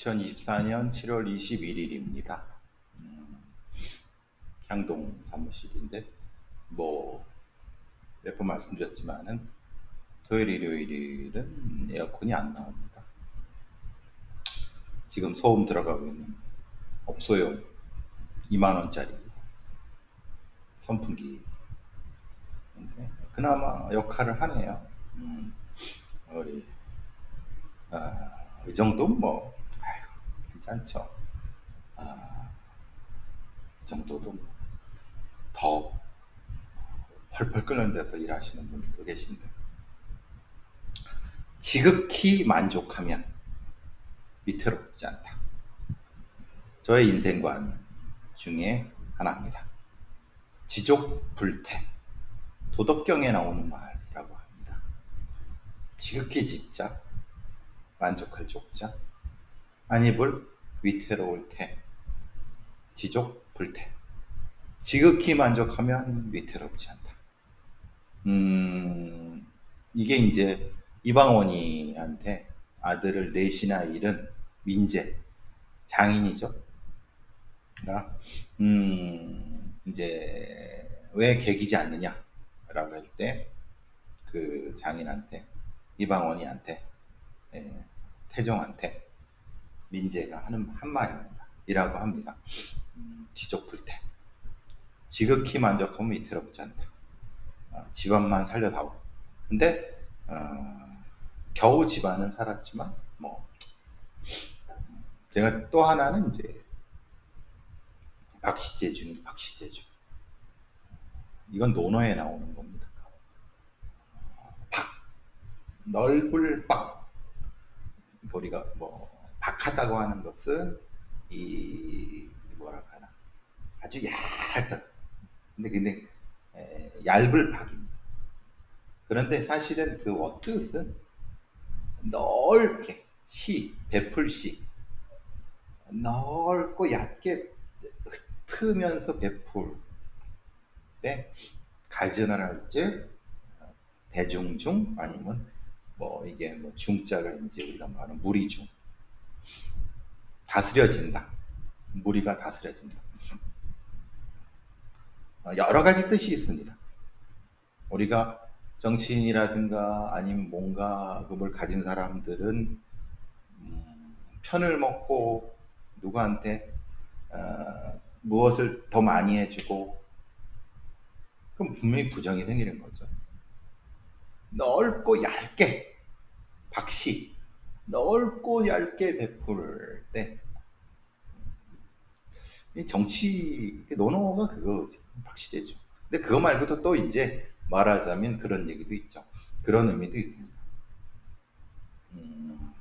2024년 7월 21일입니다. 음, 향동 사무실인데 뭐 몇 번 말씀드렸지만은 토요일 일요일은 에어컨이 안 나옵니다. 지금 소음 들어가고 있는 없어요. 2만 원짜리 선풍기. 그나마 역할을 하네요. 음, 우리 아, 이 정도면 뭐 괜찮죠. 아, 이 정도도 더 펄펄 끓는 데서 일하시는 분들도 계신데 지극히 만족하면 위태롭지 않다. 저의 인생관 중에 하나입니다. 지족 불태 도덕경에 나오는 말이라고 합니다. 지극히 지자 만족할 족자 안입을 위태로울 테 지족 불태 지극히 만족하면 위태롭지 않다. 음 이게 이제 이방원이한테 아들을 넷이나 잃은 민재 장인이죠. 음 이제 왜 개기지 않느냐라고 할 때 그 장인한테 이방원이한테 예, 태종한테 민재가 하는 한 말입니다. 이라고 합니다. 음, 지족불태. 지극히 만족하면 위태롭지 않다. 어, 집안만 살려다오. 근데 어, 겨우 집안은 살았지만 뭐 제가 또 하나는 이제 박시재중이 박시재중. 이건 논어에 나오는 겁니다. 박 넓을 박 우리가 뭐 박하다고 하는 것은 이 뭐라고 하나 아주 얇다. 근데 근데 에, 얇을 박입니다. 그런데 사실은 그 원뜻은 넓게 시 베풀시 넓고 얕게 흩으면서 베풀 때 가전을 할지 대중 중 아니면 뭐 이게 뭐 중자가 이제 우리가 말하는 무리중 다스려진다. 무리가 다스려진다. 어, 여러 가지 뜻이 있습니다. 우리가 정치인이라든가 아니면 뭔가 그걸 가진 사람들은 음, 편을 먹고 누구한테 어, 무엇을 더 많이 해주고 그럼 분명히 부정이 생기는 거죠. 넓고 얇게 박씨 넓고 얇게 베풀 때 정치 논어가 그거 박시제죠. 근데 그거 말고도 또 이제 말하자면 그런 얘기도 있죠. 그런 의미도 있습니다. 음,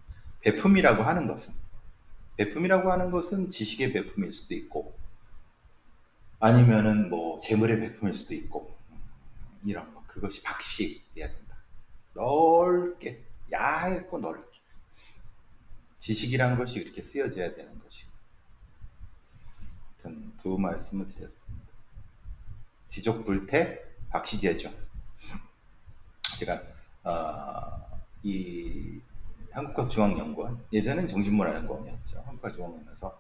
베품이라고 하는 것은 베품이라고 하는 것은 지식의 베품일 수도 있고 아니면은 뭐 재물의 베품일 수도 있고 이런 거 그것이 박시돼야 된다. 넓게 얇고 넓게 지식이란 것이 이렇게 쓰여져야 되는 것이. 하여튼 두 말씀을 드렸습니다. 지족불태 박시제죠. 제가 어, 이 한국학중앙연구원 예전엔 정신문화연구원이었죠. 한국학중앙연구원에서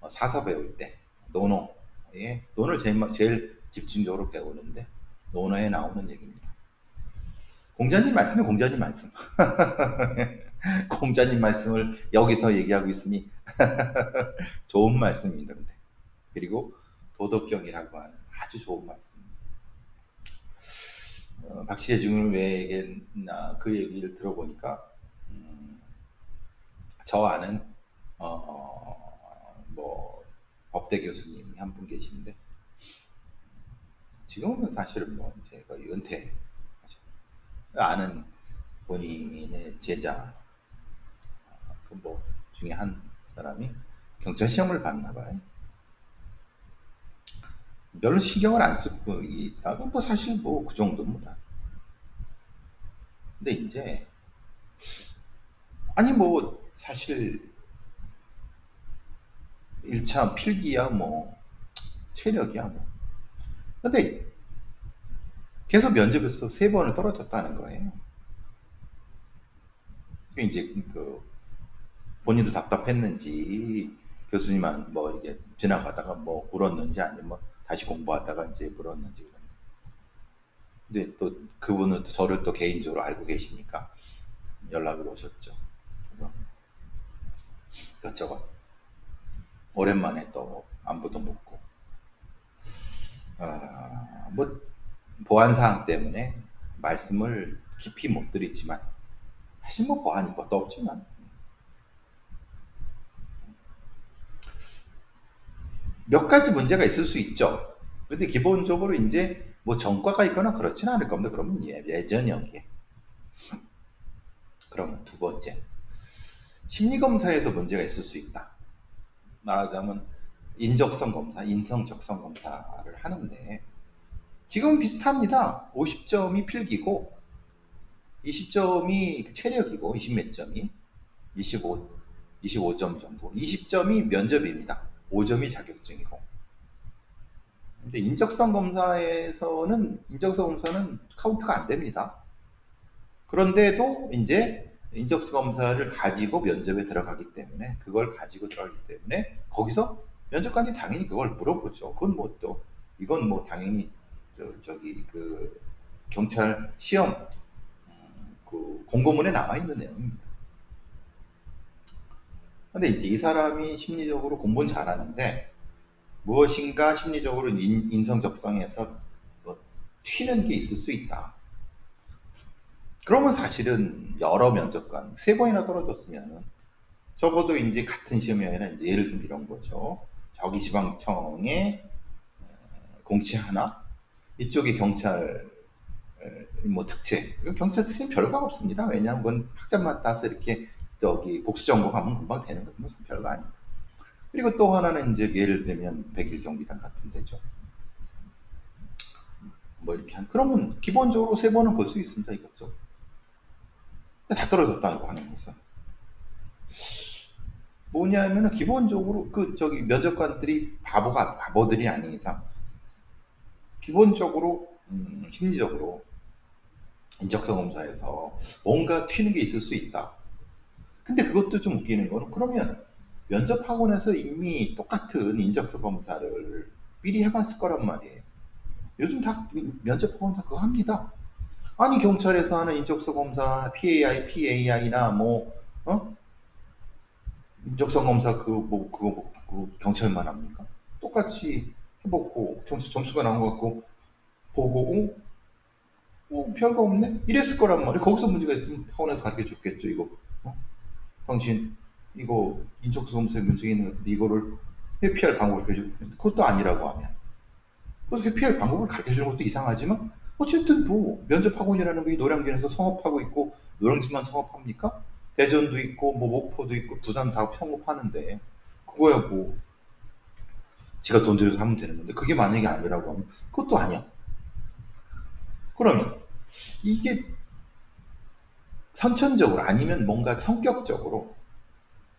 어, 사서 배울 때 논어에 논을 제일, 제일 집중적으로 배우는데 논어에 나오는 얘기입니다. 공자님 말씀이 공자님 말씀. 공자님 말씀을 여기서 얘기하고 있으니 좋은 말씀입니다. 근데 그리고 도덕경이라고 하는 아주 좋은 말씀입니다. 어, 박시재중을 왜 얘기했나 그 얘기를 들어보니까 음, 저 아는 어, 뭐 법대 교수님이 한 분 계신데 지금은 사실은 뭐 이제 거의 은퇴 아는 본인의 제자 그뭐 중에 한 사람이 경찰 시험을 봤나 봐요. 별로 신경을 안 쓰고 있다가 뭐 사실 뭐 그 정도입니다. 근데 이제 아니 뭐 사실 1차 필기야 뭐 체력이야 뭐 근데 계속 면접에서 세 번을 떨어졌다는 거예요. 이제 그 본인도 답답했는지 교수님한 뭐 이게 지나가다가 뭐 물었는지 아니면 뭐 다시 공부하다가 이제 물었는지 근데 또 그분은 저를 또 개인적으로 알고 계시니까 연락을 오셨죠. 그래서 이것저것 오랜만에 또 안부도 묻고 아, 뭐 보안 사항 때문에 말씀을 깊이 못 드리지만 사실 뭐 보안이 것도 없지만 몇 가지 문제가 있을 수 있죠. 근데 기본적으로 이제 뭐 전과가 있거나 그렇지는 않을 겁니다. 그러면 예, 예전형이에. 그러면 두 번째. 심리검사에서 문제가 있을 수 있다. 말하자면 인적성 검사, 인성 적성 검사를 하는데 지금 비슷합니다. 50점이 필기고 20점이 체력이고 20몇 점이 25 25점 정도. 20점이 면접입니다. 5점이 자격증이고. 근데 인적성 검사에서는 인적성 검사는 카운트가 안 됩니다. 그런데도 이제 인적성 검사를 가지고 면접에 들어가기 때문에 그걸 가지고 들어가기 때문에 거기서 면접관이 당연히 그걸 물어보죠. 그건 뭐 또 이건 뭐 당연히 저, 저기 그 경찰 시험 음, 그 공고문에 남아 있는 내용입니다. 근데 이제 이 사람이 심리적으로 공부는 잘하는데 무엇인가 심리적으로 인, 성 적성에서 뭐 튀는 게 있을 수 있다. 그러면 사실은 여러 면접관 세 번이나 떨어졌으면은 적어도 이제 같은 시험이 아니라 이제 예를 들면 이런 거죠. 저기 지방청에 공채 하나, 이쪽에 경찰 뭐 특채. 경찰 특채는 별거 없습니다. 왜냐하면 학점만 따서 이렇게 저기 복수 전공 하면 금방 되는 거면 별거 아닙니다. 그리고 또 하나는 이제 예를 들면 백일 경비단 같은 데죠. 뭐 이렇게 한 그러면 기본적으로 세 번은 볼 수 있습니다 이것죠. 다 떨어졌다고 하는 것은 뭐냐면은 기본적으로 그 저기 면접관들이 바보가 바보들이 아닌 이상 기본적으로 음, 심리적으로 인적성 검사에서 뭔가 튀는 게 있을 수 있다. 근데 그것도 좀 웃기는 거는 그러면 면접 학원에서 이미 똑같은 인적성 검사를 미리 해봤을 거란 말이에요. 요즘 다 면접 학원 다 그거 합니다. 아니 경찰에서 하는 인적성 검사 PAI, PAI나 뭐 어? 인적성 검사 그뭐 그거 뭐, 그 경찰만 합니까? 똑같이 해보고 점수 점수가 나온 것 같고 보고 어? 뭐 별거 없네 이랬을 거란 말이에요. 거기서 문제가 있으면 학원에서 가르쳐 줬겠죠 이거. 어? 당신 이거 인적성검사에 문제가 있는 것 같은데 이거를 회피할 방법을 가르쳐 그것도 아니라고 하면 그래서 회피할 방법을 가르쳐 주는 것도 이상하지만 어쨌든 뭐 면접 학원이라는 게 노량진에서 성업하고 있고 노량진만 성업합니까? 대전도 있고 뭐 목포도 있고 부산 다 평업하는데 그거야 뭐 지가 돈 들여서 하면 되는 건데 그게 만약에 아니라고 하면 그것도 아니야. 그러면 이게 선천적으로 아니면 뭔가 성격적으로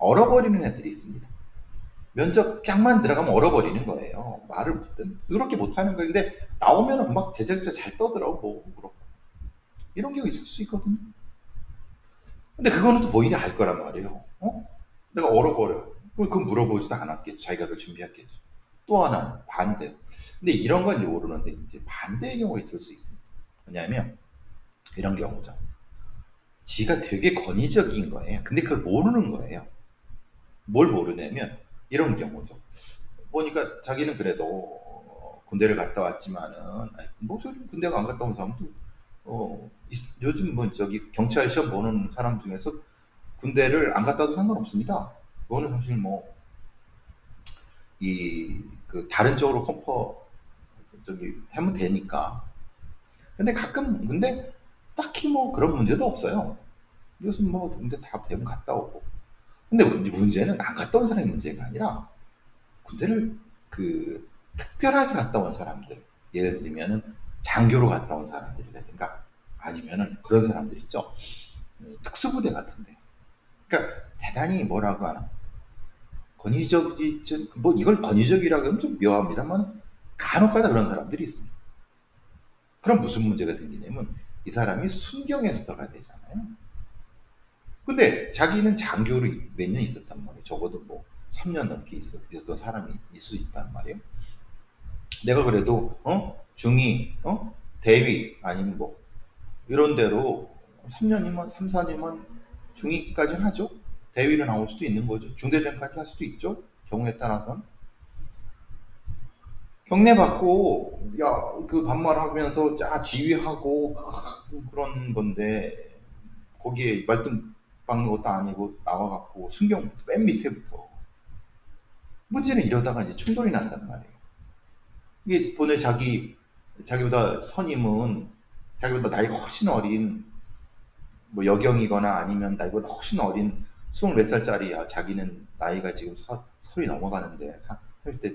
얼어버리는 애들이 있습니다. 면접장만 들어가면 얼어버리는 거예요. 말을 그렇게 못하는 거예요. 근데 나오면은 막 제작자 잘 떠들어 뭐 그렇고 이런 경우 있을 수 있거든요. 근데 그거는 또 본인이 알 거란 말이에요. 어? 내가 얼어버려. 그럼 물어보지도 않았겠죠. 자기가 그걸 준비했겠죠. 또 하나는 반대. 근데 이런 건 모르는데 이제 반대의 경우가 있을 수 있습니다. 왜냐하면 이런 경우죠. 지가 되게 권위적인 거예요. 근데 그걸 모르는 거예요. 뭘 모르냐면 이런 경우죠. 보니까 자기는 그래도 군대를 갔다 왔지만은 뭐 군대가 안 갔다 온 사람도 어 요즘 뭐 저기 경찰 시험 보는 사람 중에서 군대를 안 갔다 도 상관없습니다. 그거는 사실 뭐 이 그 다른 쪽으로 컴퍼 저기 하면 되니까. 근데 가끔 근데 딱히 뭐 그런 문제도 없어요. 이것은 뭐 군대 다 대부분 갔다 오고. 근데 문제는 안 갔다 온 사람의 문제가 아니라 군대를 그 특별하게 갔다 온 사람들 예를 들면은 장교로 갔다 온 사람들이라든가 아니면은 그런 사람들 있죠 특수부대 같은데 그러니까 대단히 뭐라고 하나 권위적이 뭐 이걸 권위적이라고 하면 좀 묘합니다만 간혹가다 그런 사람들이 있습니다. 그럼 무슨 문제가 생기냐면 이 사람이 순경에서 들어가야 되잖아요. 근데 자기는 장교로 몇 년 있었단 말이에요. 적어도 뭐 3년 넘게 있었, 던 사람이 있을 수 있단 말이에요. 내가 그래도 어 중위 어 대위 아니면 뭐 이런 대로 3년이면 3, 4년이면 중위까지는 하죠. 대위로 나올 수도 있는 거죠. 중대장까지 할 수도 있죠. 경우에 따라서는. 경례 받고 야 그 반말하면서 짜 지휘하고 그런 건데 거기에 말등 박는 것도 아니고 나와갖고 순경부터 맨 밑에부터 문제는 이러다가 이제 충돌이 난단 말이에요. 이게 보내 자기 자기보다 선임은 자기보다 나이가 훨씬 어린 뭐 여경이거나 아니면 나이보다 훨씬 어린 스물 몇 살짜리야. 자기는 나이가 지금 서, 서이 넘어가는데 할때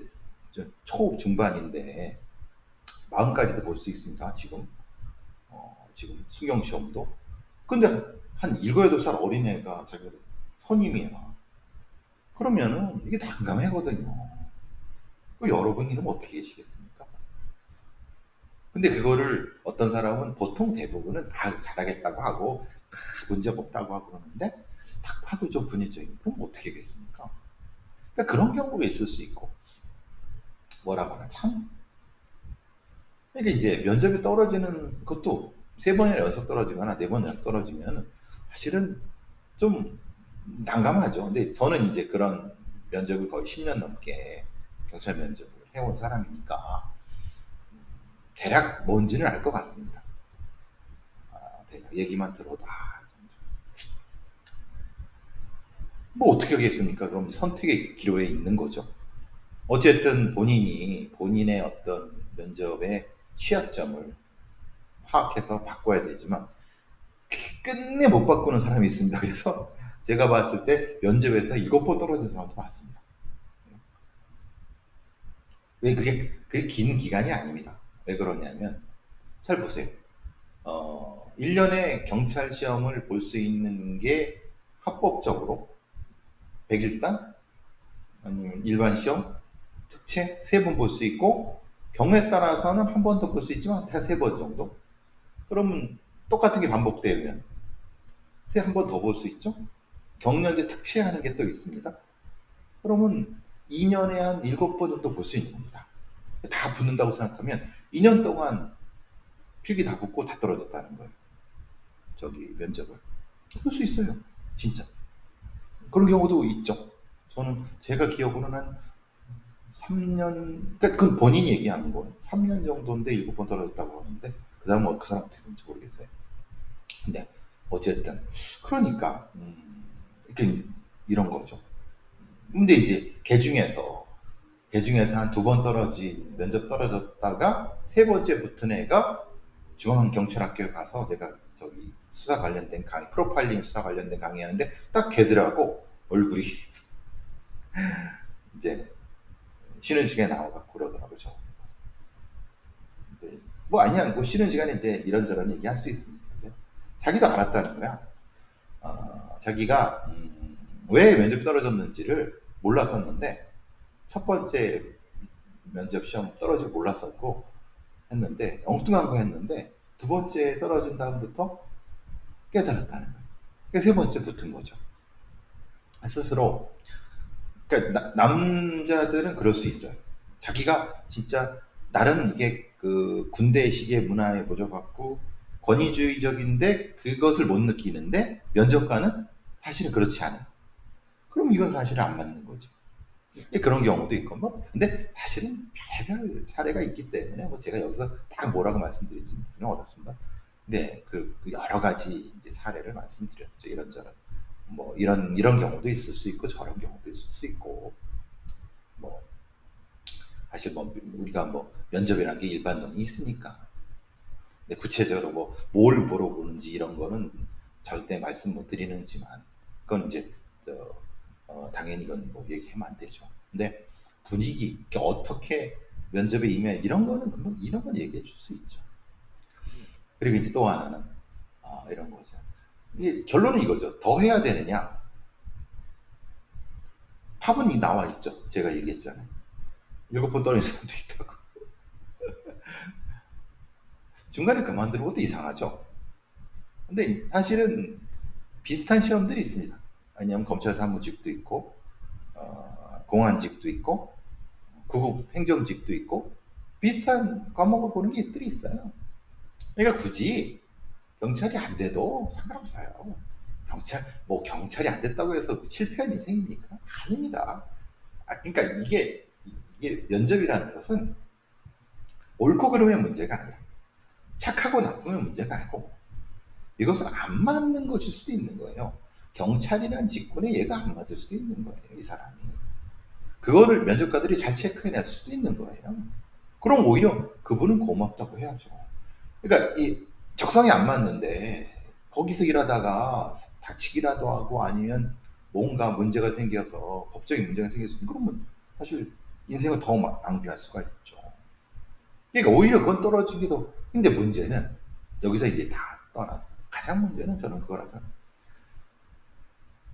초 중반인데 마음까지도 볼 수 있습니다. 지금 어, 지금 수경 시험도. 근데 한 일곱 여덟 살 어린애가 자기가 선임이야. 그러면은 이게 난감하거든요. 그 여러분이면 어떻게 계시겠습니까? 근데 그거를 어떤 사람은 보통 대부분은 아, 잘하겠다고 하고 다 문제가 없다고 하고 그러는데 딱 봐도 좀 분위적인 그럼 어떻게 하겠습니까? 그러니까 그런 경우가 있을 수 있고 뭐라고 하나 참 그러니까 이제 면접이 떨어지는 것도 세 번이나 연속 떨어지거나 네 번 연속 떨어지면 사실은 좀 난감하죠. 근데 저는 이제 그런 면접을 거의 10년 넘게 경찰 면접을 해온 사람이니까 대략 뭔지는 알 것 같습니다. 아, 대략 얘기만 들어도 아, 뭐 어떻게 하겠습니까? 그럼 선택의 기로에 있는 거죠. 어쨌든 본인이 본인의 어떤 면접의 취약점을 파악해서 바꿔야 되지만 끝내 못 바꾸는 사람이 있습니다. 그래서 제가 봤을 때 면접에서 일곱 번 떨어진 사람도 봤습니다. 왜 그게 그게 긴 기간이 아닙니다. 왜 그러냐면 잘 보세요. 어, 1년에 경찰 시험을 볼 수 있는 게 합법적으로 100일당 아니면 일반 시험 특채 세 번 볼 수 있고 경우에 따라서는 한 번 더 볼 수 있지만 세번 정도. 그러면 똑같은 게 반복되면 세한번 더 볼 수 있죠. 경력에 특채하는 게 또 있습니다. 그러면 2년에 한 7번 정도 볼 수 있는 겁니다. 다 붙는다고 생각하면 2년 동안 필기 다 붙고 다 떨어졌다는 거예요. 저기 면접을. 볼수 있어요. 진짜. 그런 경우도 있죠. 저는 제가 기억으로는 한 3년, 그러니까 그건 본인이 얘기하는 거예요. 3년 정도인데 7번 떨어졌다고 하는데, 그 다음은 뭐그 사람 어떻게 되는지 모르겠어요. 근데, 어쨌든. 그러니까, 음, 이런 거죠. 근데 이제, 개 중에서, 개 중에서 한 두 번 떨어진, 면접 떨어졌다가, 세 번째 붙은 애가 중앙경찰학교에 가서 내가 저기 수사 관련된 강의, 프로파일링 수사 관련된 강의 하는데, 딱 걔들하고 얼굴이, 이제, 쉬는 시간에 나와갖고 그러더라고요. 저. 뭐 아니야, 뭐 쉬는 시간에 이제 이런저런 얘기 할 수 있습니다. 자기도 알았다는 거야. 어, 자기가 음, 왜 면접이 떨어졌는지를 몰랐었는데 첫 번째 면접 시험 떨어지고 몰랐었고 했는데 엉뚱한 거 했는데 두 번째 떨어진 다음부터 깨달았다는 거예요. 세 번째 붙은 거죠. 스스로 그러니까 나, 남자들은 그럴 수 있어요. 자기가 진짜 나름 이게 그 군대 시계 문화에 모져갖고 권위주의적인데 그것을 못 느끼는데 면접관은 사실은 그렇지 않은. 그럼 이건 사실은 안 맞는 거죠. 그런 경우도 있고 뭐 근데 사실은 별별 사례가 있기 때문에 뭐 제가 여기서 딱 뭐라고 말씀드리지는 어렵습니다. 네, 그, 그 여러 가지 이제 사례를 말씀드렸죠. 이런저런. 뭐 이런 이런 경우도 있을 수 있고 저런 경우도 있을 수 있고 뭐 사실 뭐 우리가 뭐 면접이라는 게 일반론이 있으니까 구체적으로 뭐 뭘 물어보는지 이런 거는 절대 말씀 못 드리는지만 그건 이제 저, 어, 당연히 이건 뭐 얘기하면 안 되죠. 근데 분위기 어떻게 면접에 임해 이런 거는 그건 이런 건 얘기해 줄 수 있죠. 그리고 이제 또 하나는 아, 이런 거죠. 이게 결론은 이거죠. 더 해야 되느냐? 팝은 나와 있죠. 제가 얘기했잖아요. 일곱 번 떨어진 사람도 있다고. 중간에 그만두는 것도 이상하죠. 근데 사실은 비슷한 시험들이 있습니다. 왜냐하면 검찰 사무직도 있고 어, 공안직도 있고 구급 행정직도 있고 비슷한 과목을 보는 게 들이 있어요. 그러니까 굳이 경찰이 안 돼도 상관없어요. 경찰 뭐 경찰이 안 됐다고 해서 실패한 인생입니까? 아닙니다. 아, 그러니까 이게 이게 면접이라는 것은 옳고 그름의 문제가 아니라 착하고 나쁨의 문제가 아니고 이것은 안 맞는 것일 수도 있는 거예요. 경찰이라는 직군에 얘가 안 맞을 수도 있는 거예요. 이 사람이. 그거를 면접관들이 잘 체크해낼 수도 있는 거예요. 그럼 오히려 그분은 고맙다고 해야죠. 그러니까 이 적성이 안 맞는데 거기서 일하다가 다치기라도 하고 아니면 뭔가 문제가 생겨서 법적인 문제가 생겼으면 그러면 사실 인생을 더 낭비할 수가 있죠. 그러니까 오히려 그건 떨어지기도. 근데 문제는 여기서 이제 다 떠나서 가장 문제는 저는 그거라 서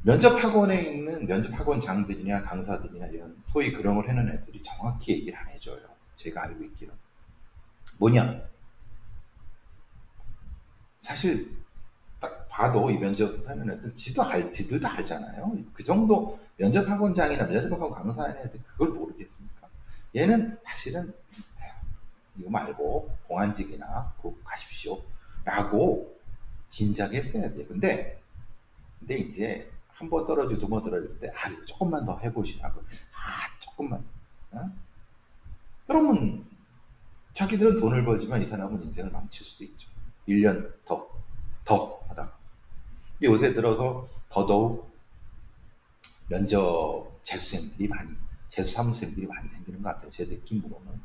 면접 학원에 있는 면접 학원장들이나 강사들이나 이런 소위 그런 걸 해놓은 애들이 정확히 얘기를 안 해줘요. 제가 알고 있기로. 뭐냐? 사실 딱 봐도 이 면접하는 애들 지도 알, 지들도 알잖아요. 그 정도 면접 학원장이나 면접 학원 강사하는 애들 그걸 모르겠습니까? 얘는 사실은 이거 말고 공안직이나 그거 가십시오. 라고 진작에 했어야 돼요. 근데, 근데 이제 한 번 떨어지고 두 번 떨어질 때, 아, 조금만 더 해보시라고. 아, 조금만. 어? 그러면 자기들은 돈을 벌지만 이 사람은 인생을 망칠 수도 있죠. 1년 더, 더 하다가. 요새 들어서 더더욱 면접 재수생들이 많이, 재수 사무생들이 많이 생기는 것 같아요. 제 느낌으로는.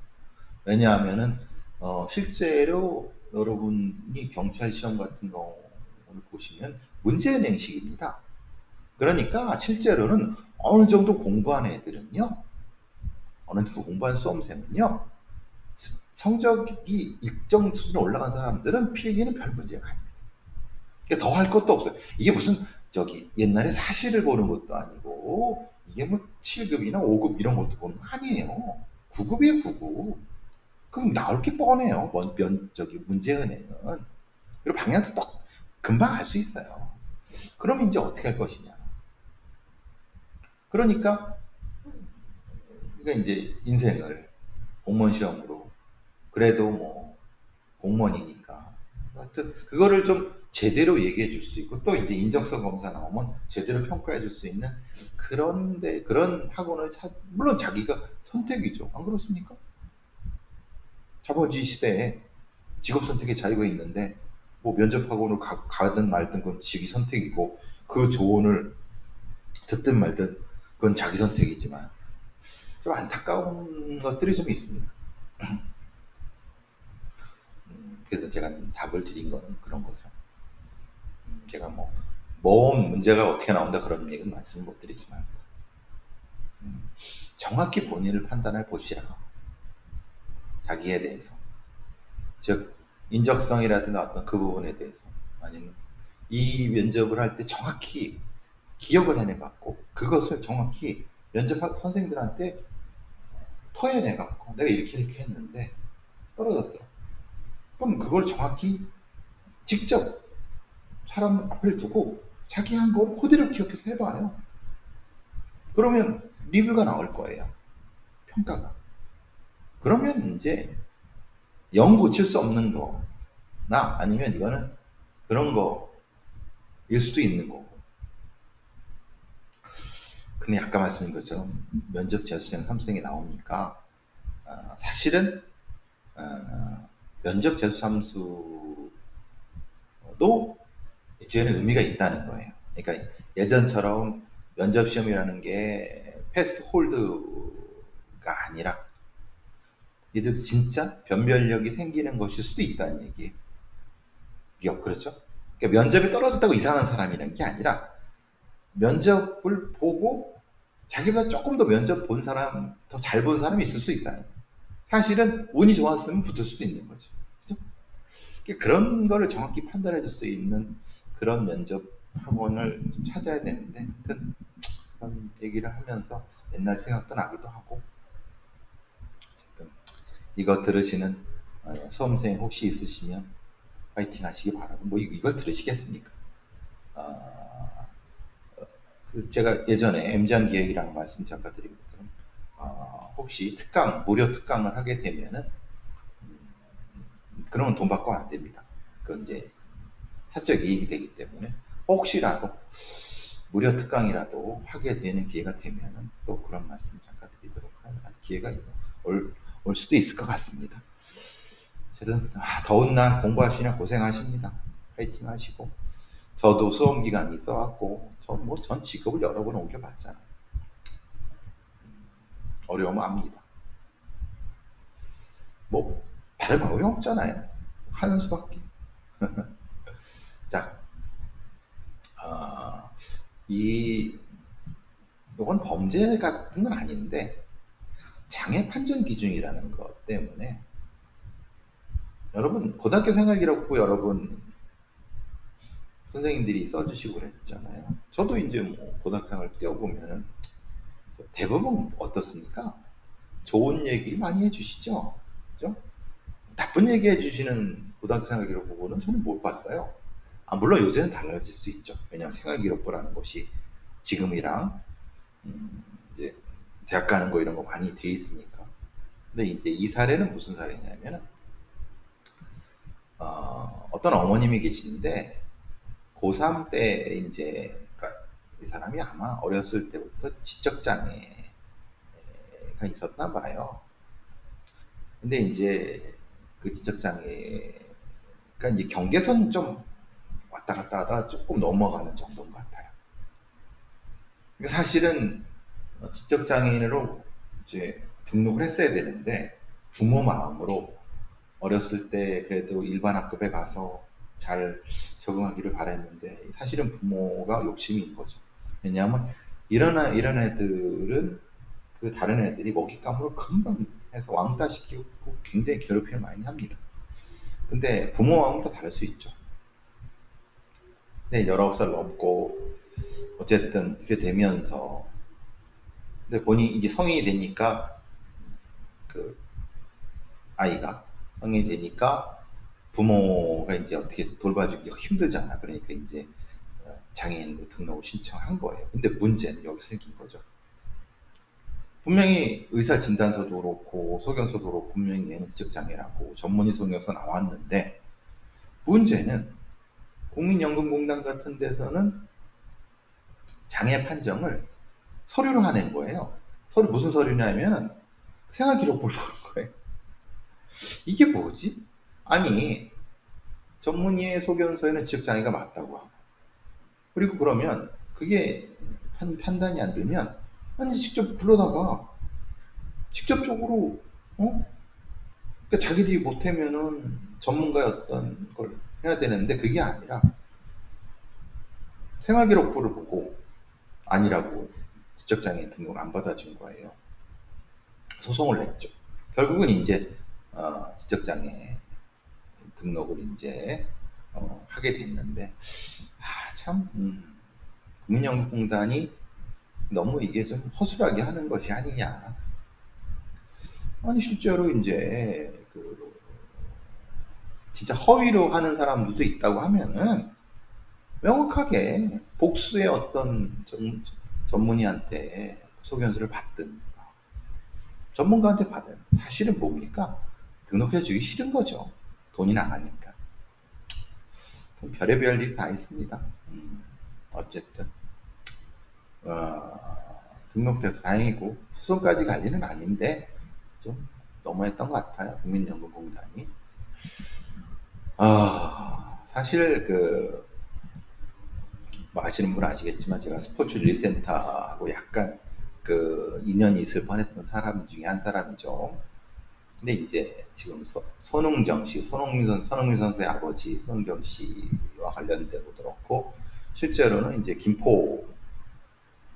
왜냐하면은, 어, 실제로 여러분이 경찰 시험 같은 경우를 보시면 문제은행식입니다. 그러니까 실제로는 어느 정도 공부한 애들은요, 어느 정도 공부한 수험생은요, 성적이 일정 수준 올라간 사람들은 필기는 별 문제가 아닙니다. 그러니까 더할 것도 없어요. 이게 무슨 저기 옛날에 사실을 보는 것도 아니고 이게 뭐 7급이나 5급 이런 것도 보는 거 아니에요. 9급이에요, 9급. 그럼 나올 게 뻔해요. 면, 면 저기 문제은행은 그리고 방향도 딱 금방 알 수 있어요. 그럼 이제 어떻게 할 것이냐? 그러니까 그러니까 이제 인생을 공무원 시험으로 그래도 뭐 공무원이니까 하여튼 그거를 좀 제대로 얘기해 줄 수 있고 또 이제 인적성 검사 나오면 제대로 평가해 줄 수 있는 그런데 그런 학원을 찾 물론 자기가 선택이죠. 안 그렇습니까? 자본주의 시대에 직업 선택의 자유가 있는데 뭐 면접학원을 가, 가든 말든 그건 자기 선택이고 그 조언을 듣든 말든 그건 자기 선택이지만 좀 안타까운 것들이 좀 있습니다. 음, 그래서 제가 답을 드린 거는 그런 거죠. 음, 제가 뭐, 모험 문제가 어떻게 나온다 그런 얘기는 말씀을 못 드리지만, 음, 정확히 본인을 판단해 보시라. 자기에 대해서. 즉, 인적성이라든가 어떤 그 부분에 대해서. 아니면 이 면접을 할 때 정확히 기억을 해내갖고, 그것을 정확히 면접 선생님들한테 토해내갖고, 내가 이렇게 이렇게 했는데, 떨어졌더라. 그럼 그걸 정확히 직접 사람 앞에 두고 자기 한걸 그대로 기억해서 해봐요. 그러면 리뷰가 나올 거예요. 평가가. 그러면 이제 영 고칠 수 없는 거나 아니면 이거는 그런 거일 수도 있는 거고. 근데 아까 말씀드린 것처럼 면접 재수생 3승이 나오니까 어, 사실은 어, 면접 재수 삼수도 뒤에는 의미가 있다는 거예요. 그러니까 예전처럼 면접 시험이라는 게 패스 홀드가 아니라 얘들 진짜 변별력이 생기는 것일 수도 있다는 얘기예요. 그렇죠? 그러니까 면접이 떨어졌다고 이상한 사람이라는 게 아니라 면접을 보고 자기보다 조금 더 면접 본 사람, 더 잘 본 사람이 있을 수 있다. 사실은 운이 좋았으면 붙을 수도 있는 거죠. 그렇죠? 그런 거를 정확히 판단해 줄 수 있는 그런 면접 학원을 찾아야 되는데, 하여튼 그런 얘기를 하면서 옛날 생각도 나기도 하고, 이거 들으시는 어, 수험생 혹시 있으시면 파이팅 하시기 바라고 뭐 이걸 들으시겠습니까? 어, 그 제가 예전에 M장 기획이랑 말씀 잠깐 드린 것처럼 어, 혹시 특강 무료 특강을 하게 되면은 음, 그러면 돈 받고 안 됩니다. 그건 이제 사적 이익이 되기 때문에 혹시라도 무료 특강이라도 하게 되는 기회가 되면은 또 그런 말씀 잠깐 드리도록 할 기회가 올, 올 수도 있을 것 같습니다. 어쨌든 아, 더운 날 공부하시냐 고생하십니다. 파이팅 하시고 저도 수험 기간이 있어갖고 전뭐전 직업을 여러 번 옮겨봤잖아요. 어려움 압니다. 뭐 다른 방법이 없잖아요. 하는 수밖에. 자, 어, 이 이건 범죄 같은 건 아닌데 장애 판정 기준이라는 것 때문에 여러분 고등학교 생활기록부 여러분 선생님들이 써주시고 그랬잖아요. 저도 이제 뭐 고등학교 생활 떼어보면은 대부분 어떻습니까? 좋은 얘기 많이 해주시죠. 그죠? 나쁜 얘기 해주시는 고등학교 생활 기록부는 저는 못 봤어요. 아, 물론 요새는 달라질 수 있죠. 왜냐하면 생활 기록부라는 것이 지금이랑 음, 대학 가는 거 이런 거 많이 돼 있으니까. 근데 이제 이 사례는 무슨 사례냐면은 어, 어떤 어머님이 계신데 고3 때 이제 그러니까 이 사람이 아마 어렸을 때부터 지적 장애가 있었나 봐요. 근데 이제 그 지적 장애가 이제 경계선 좀 왔다 갔다 하다가 조금 넘어가는 정도인 것 같아요. 사실은 지적 장애인으로 이제 등록을 했어야 되는데 부모 마음으로 어렸을 때 그래도 일반 학급에 가서 잘 적응하기를 바랬는데 사실은 부모가 욕심인 거죠. 왜냐하면 이런 이런 애들은 그 다른 애들이 먹잇감으로 금방 해서 왕따 시키고 굉장히 괴롭힘을 많이 합니다. 근데 부모 마음은 또 다를 수 있죠. 네, 19살 넘고 어쨌든 이렇게 되면서 근데 본인이 이제 성인이 되니까 그 아이가 성인이 되니까 부모가 이제 어떻게 돌봐주기가 힘들잖아. 그러니까 이제 어, 장애인으로 등록을 신청한 거예요. 근데 문제는 여기서 생긴 거죠. 분명히 의사 진단서도 그렇고 소견서도 그렇고 분명히 얘는 지적장애라고 전문의 소견서 나왔는데 문제는 국민연금공단 같은 데서는 장애 판정을 서류로 하는 거예요. 서류 무슨 서류냐면 생활 기록부로 하는 거예요. 이게 뭐지? 아니 전문의의 소견서에는 지적 장애가 맞다고 하고 그리고 그러면 그게 판, 판단이 안 되면 아니 직접 불러다가 직접적으로 어? 그러니까 자기들이 못하면은 전문가였던 걸 해야 되는데 그게 아니라 생활기록부를 보고 아니라고 지적장애인 등록을 안 받아준 거예요. 소송을 냈죠. 결국은 이제 어, 지적장애 등록을 이제 어, 하게 됐는데 아, 참 음, 국민연금공단이 너무 이게 좀 허술하게 하는 것이 아니냐. 아니 실제로 이제 그 진짜 허위로 하는 사람들도 있다고 하면은 명확하게 복수의 어떤 전, 전문의한테 소견서를 받든 전문가한테 받은 사실은 뭡니까? 등록해 주기 싫은 거죠. 돈이 나가니까. 별의별 일이 다 있습니다. 음, 어쨌든 어, 등록돼서 다행이고 소송까지 갈 일은 아닌데 좀 너무했던 것 같아요. 국민연금공단이. 아 사실 그 뭐 아시는 분 아시겠지만 제가 스포츠 리센터하고 약간 그 인연이 있을 뻔했던 사람 중에 한 사람이죠. 근데 이제 지금 서, 손흥정 씨, 손흥민 선 손흥민 선수의 아버지 손흥정 씨와 관련되고 그렇고 실제로는 이제 김포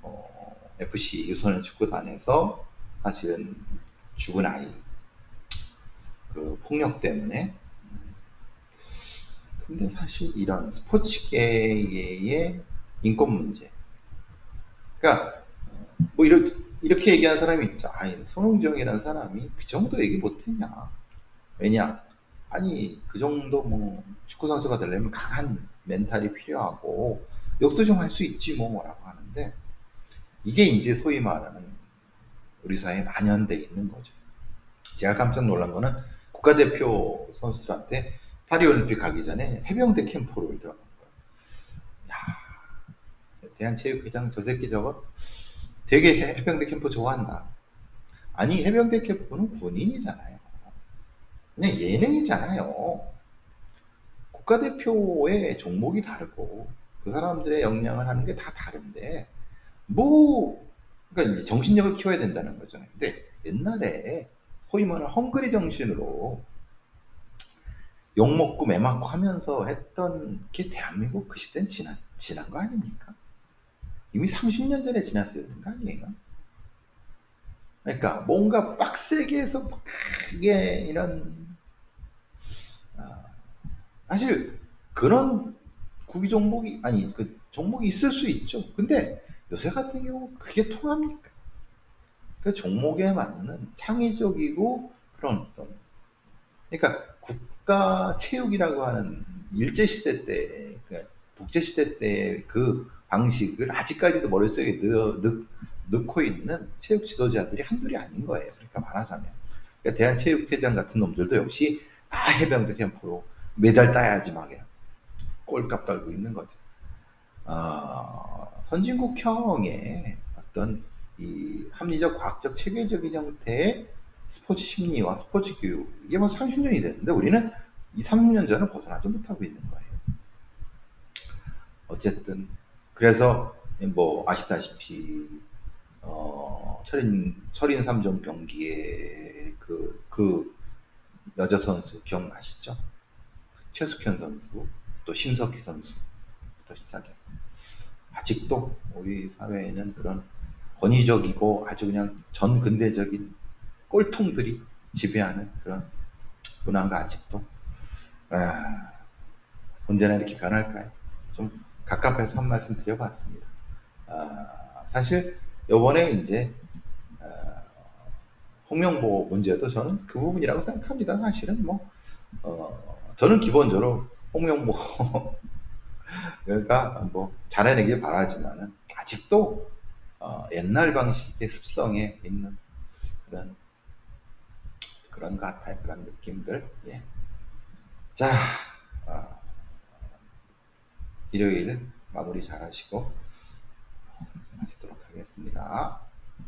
어, FC 유소년 축구단에서 사실은 죽은 아이 그 폭력 때문에 근데 사실 이런 스포츠계의 인권 문제 그러니까 뭐 이렇게 이렇게 얘기하는 사람이 있죠. 아니 손흥정이라는 사람이 그 정도 얘기 못했냐? 왜냐? 아니 그 정도 뭐 축구 선수가 되려면 강한 멘탈이 필요하고 욕도 좀 할 수 있지 뭐 뭐라고 하는데 이게 이제 소위 말하는 우리 사회에 만연돼 있는 거죠. 제가 깜짝 놀란 거는 국가대표 선수들한테 파리올림픽 가기 전에 해병대 캠프를. 야, 대한체육회장 저 새끼 저거 되게 해- 해병대 캠프 좋아한다. 아니 해병대 캠프는 군인이잖아요. 그냥 예능이잖아요. 국가대표의 종목이 다르고 그 사람들의 역량을 하는 게 다 다른데 뭐 그러니까 이제 정신력을 키워야 된다는 거죠. 근데 옛날에 소위 말하는 헝그리 정신으로 욕 먹고 매 맞고 하면서 했던 게 대한민국 그 시대는 지난 지난 거 아닙니까? 이미 30년 전에 지났어야 거 아니에요? 그러니까 뭔가 빡세게 해서 크게 이런 아, 사실 그런 구기 종목이 아니 그 종목이 있을 수 있죠. 근데 요새 같은 경우 그게 통합니까? 그 종목에 맞는 창의적이고 그런 어떤 그러니까 국가 체육이라고 하는 일제 시대 때그 독재 시대 때 그 방식을 아직까지도 머릿속에 넣, 넣, 넣고 있는 체육 지도자들이 한둘이 아닌 거예요. 그러니까 말하자면 그러니까 대한체육회장 같은 놈들도 역시 아 해병대 캠프로 메달 따야지 막 꼴값 떨고 있는 거죠. 어, 선진국형의 어떤 이 합리적 과학적 체계적인 형태의 스포츠 심리와 스포츠 교육 이게 뭐 30년이 됐는데 우리는 이 30년 전을 벗어나지 못하고 있는 거예요. 어쨌든 그래서 뭐 아시다시피 어, 철인 철인 3종 경기에 그, 그 여자 선수 기억나시죠? 최숙현 선수 또 심석희 선수부터 시작해서 아직도 우리 사회에는 그런 권위적이고 아주 그냥 전근대적인 꼴통들이 지배하는 그런 문화가 아직도 아, 언제나 이렇게 변할까요? 좀 가깝게서 한 말씀 드려봤습니다. 아, 사실 요번에 이제 아, 홍명보 문제도 저는 그 부분이라고 생각합니다. 사실은 뭐 어, 저는 기본적으로 홍명보 그러니까 뭐 잘해내길 바라지만은 아직도 어, 옛날 방식의 습성에 있는 그런 그런 것 같아요. 그런 느낌들. 예. 자, 어, 일요일 마무리 잘 하시고 마치도록 하겠습니다.